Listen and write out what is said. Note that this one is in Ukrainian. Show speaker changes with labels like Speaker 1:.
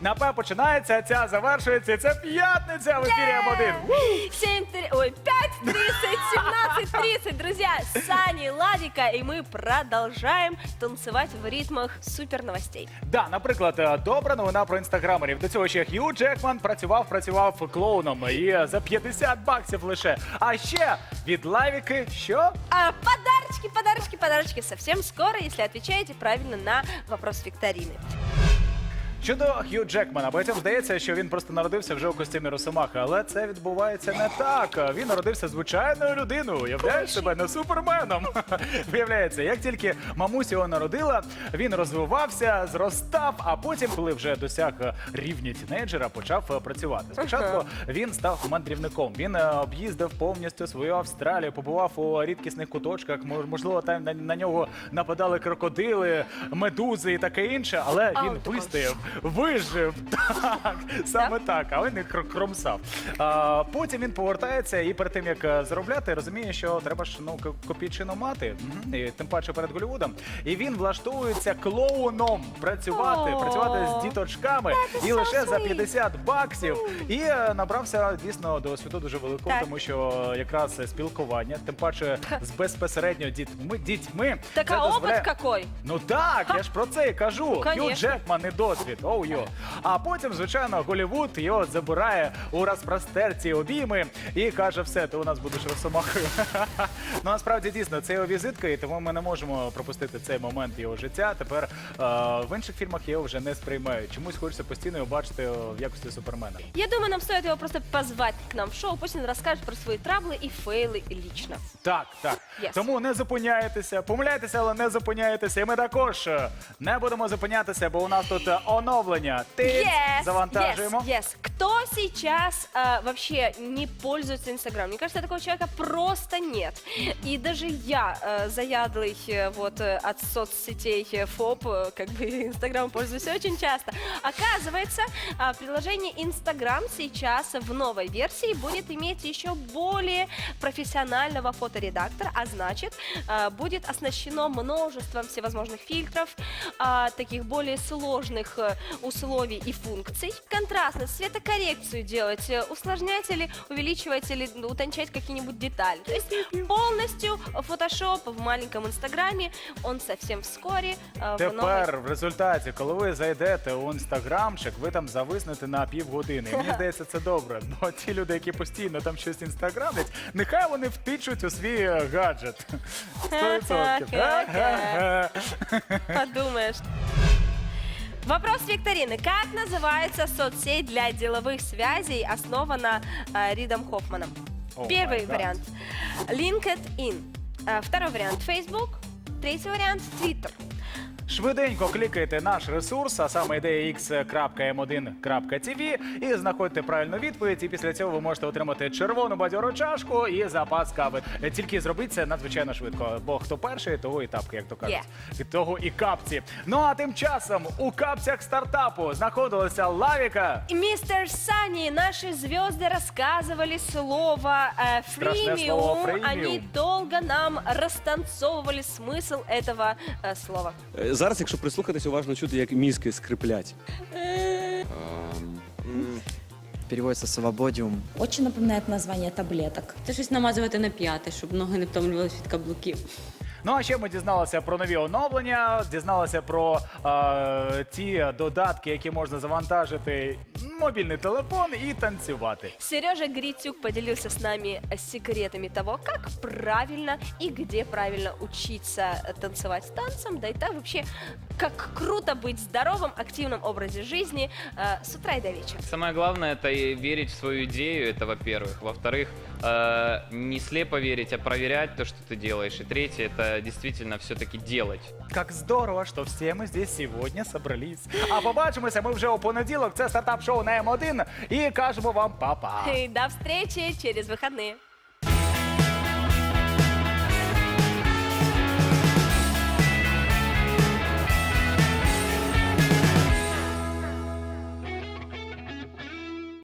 Speaker 1: Напе починається, ця завершується. і Це п'ятниця в ефірі М1.
Speaker 2: 7, три- ой, 5, 30, 17, 30, друзья, Сани, Ладика, и мы продолжаем танцевать в ритмах супер новостей.
Speaker 1: Да, наприклад, е, добра новина про інстаграмерів. До цього ще Хью Джекман працював, працював клоуном і за 50 баксів лише. А ще від лавіки, що?
Speaker 2: А подарочки, подарочки, подарочки совсем скоро, если отвечаете правильно на вопрос викторины.
Speaker 1: Щодо Хью Джекмана, багатьом здається, що він просто народився вже у костюмі Росомахи, але це відбувається не так. Він народився звичайною людиною. Уявляєш себе не суперменом. Виявляється, як тільки мамусь його народила, він розвивався, зростав, а потім, коли вже досяг рівня тінейджера, почав е, працювати. Спочатку він став мандрівником. Він е, об'їздив повністю свою Австралію, побував у рідкісних куточках. Мож- Можливо, там на, нього нападали крокодили, медузи і таке інше, але він вистояв, вижив. Так, саме так, але не кр- кромсав. А, потім він повертається і перед тим як е, заробляти, розуміє, що треба ж ну ко- копійчину мати, Мгм. і тим паче перед Голлівудом. І він влаштується клоуном працювати,
Speaker 2: О.
Speaker 1: працювати з діточками і
Speaker 2: so
Speaker 1: лише за
Speaker 2: sweet.
Speaker 1: 50 баксів. І е, набрався дійсно досвіду дуже великого,
Speaker 2: Так.
Speaker 1: тому що якраз спілкування, тим паче з безпосередньо дітьми, дітьми.
Speaker 2: Так
Speaker 1: це
Speaker 2: а
Speaker 1: дозволяє-
Speaker 2: какой?
Speaker 1: Ну так, я ж про це і кажу.
Speaker 2: Ну,
Speaker 1: Хью
Speaker 2: конечно.
Speaker 1: Джекман і досвід. Йо. А потім, звичайно, Голівуд його забирає у розпростерці обійми і каже: все, ти у нас будеш росомахою. ну насправді дійсно це його візитка, і тому ми не можемо пропустити цей момент його життя. Тепер е, в інших фільмах його вже не сприймають. Чомусь хочеться постійно його бачити в якості супермена.
Speaker 2: Я думаю, нам стоит его просто позвать к нам в шоу, он расскажет про свои траблы и фейлы лично.
Speaker 1: Так, так.
Speaker 2: Yes.
Speaker 1: Тому не зупиняйтеся, помиляйтеся, але не зупиняйтеся. І ми також е, не будемо зупинятися, бо у нас тут е, оновлення. Ти
Speaker 2: Yes,
Speaker 1: завантажуємо.
Speaker 2: yes, yes. Кто сейчас а, вообще не пользуется Инстаграм? Мне кажется, такого человека просто нет. И даже я, э, заядлый э, вот э, от соцсетей э, ФОП, э, как бы Инстаграм пользуюсь очень часто. Оказывается, а, приложение Инстаграм сейчас в новой версии будет иметь еще более профессионального фоторедактора, а значит, а, будет оснащено множеством всевозможных фильтров, а, таких более сложных э, условий и функций. Контрастность, цветокоррекцию делать, э, усложнять или увеличивать или ну, утончать какие-нибудь детали. То есть полностью Photoshop в маленьком Инстаграме, он совсем вскоре э, в новой...
Speaker 1: Тепер в результаті, коли ви зайдете у інстаграмчик, ви там зависнете на півгодини. І мені здається, це добре. Бо ті люди, які постійно там щось інстаграмлять, нехай вони втичуть у свій е, гаджет. Сто відсотків. Га-га-га.
Speaker 2: Подумаешь. Вопрос викторины. Как называется соцсеть для деловых связей, основана э, Ридом Хоффманом?
Speaker 1: О,
Speaker 2: Первый
Speaker 1: my God.
Speaker 2: вариант. LinkedIn. Э, второй вариант. Facebook. Третий вариант. Twitter.
Speaker 1: Швиденько клікайте наш ресурс, а саме ідея x.m1.tv і знаходьте правильну відповідь. І після цього ви можете отримати червону бадьору чашку і запас кави. Е, Тільки зробіть це надзвичайно швидко. Бо хто перший, того і тапки, як то кажуть. Від того і капці. Ну а тим часом у капцях стартапу знаходилася лавіка.
Speaker 2: И мистер Сани, наши звезды рассказывали слово э,
Speaker 1: Страшное слово
Speaker 2: фримиум.
Speaker 1: «фримиум».
Speaker 2: Они долго нам растанцовывали смысл этого э, слова.
Speaker 3: Зараз, якщо прислухатись, уважно чути, як мізки скриплять.
Speaker 4: Переводится свободиум.
Speaker 5: Очень напоминает название таблеток.
Speaker 6: Це щось намазувати на п'яти, щоб ноги не втомлювалися від каблуків.
Speaker 1: Ну а ще ми дізналися про нові оновлення, дізналися про е, ті додатки, які можна завантажити мобільний телефон і танцювати.
Speaker 2: Сережа Гритюк поделился с нами э, секретами того, как правильно и где правильно учиться э, танцевать танцем, да и так вообще, как круто быть здоровым, активном образе жизни э, с утра и до вечера.
Speaker 7: Самое главное это и верить в свою идею, это во-первых. Во-вторых, э, не слепо верить, а проверять то, что ты делаешь. И третье, это действительно все-таки делать.
Speaker 1: Как здорово, що всі ми здесь сьогодні собрались. А побачимося ми вже у понеділок. Це стартап шоу на М1 і кажемо вам па-па.
Speaker 2: До встречи через выходные.